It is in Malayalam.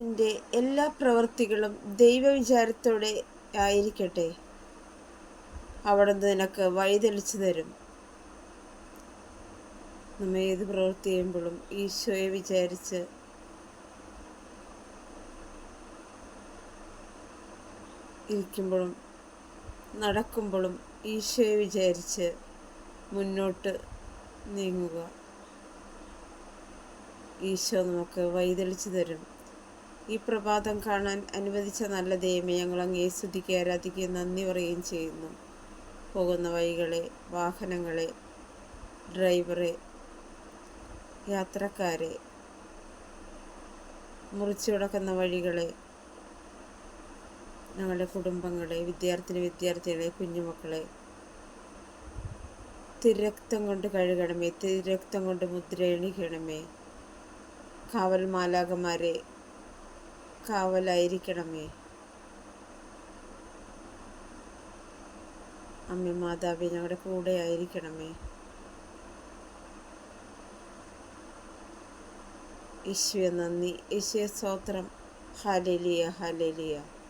എന്റെ എല്ലാ പ്രവൃത്തികളും ദൈവവിചാരത്തോടെ ആയിരിക്കട്ടെ. അവിടുന്ന് നിനക്ക് വഴിതെളിച്ചു തരും. നമ്മ ഏത് പ്രവൃത്തി ചെയ്യുമ്പോഴും ഈശോയെ വിചാരിച്ച് ഇരിക്കുമ്പോഴും നടക്കുമ്പോഴും ഈശോയെ വിചാരിച്ച് മുന്നോട്ട് നീങ്ങുക. ഈശോ നമുക്ക് വഴിതെളിച്ചു തരും. ഈ പ്രഭാതം കാണാൻ അനുവദിച്ച നല്ല ദൈവമേ ഞങ്ങൾ അങ്ങേ സ്തുതിക്ക് ആരാധിക്കുകയും നന്ദി പറയുകയും ചെയ്യുന്നു. പോകുന്ന വഴികളെ വാഹനങ്ങളെ ഡ്രൈവറെ യാത്രക്കാരെ മുറിച്ചു കിടക്കുന്ന വഴികളെ ഞങ്ങളുടെ കുടുംബങ്ങളെ വിദ്യാർത്ഥിനി വിദ്യാർത്ഥികളെ കുഞ്ഞുമക്കളെ തിരക്തം കൊണ്ട് കഴുകണമേ തിരക്തം കൊണ്ട് മുദ്ര എണീക്കണമേ. കാവൽ മാലാകന്മാരെ കാവലായിരിക്കണമേ. അമ്മ മാതാവേ ഞങ്ങളുടെ കൂടെ ആയിരിക്കണമേ. ഈശ്വര നന്ദി. ഈശ്വര സ്തോത്രം. Hallelujah hallelujah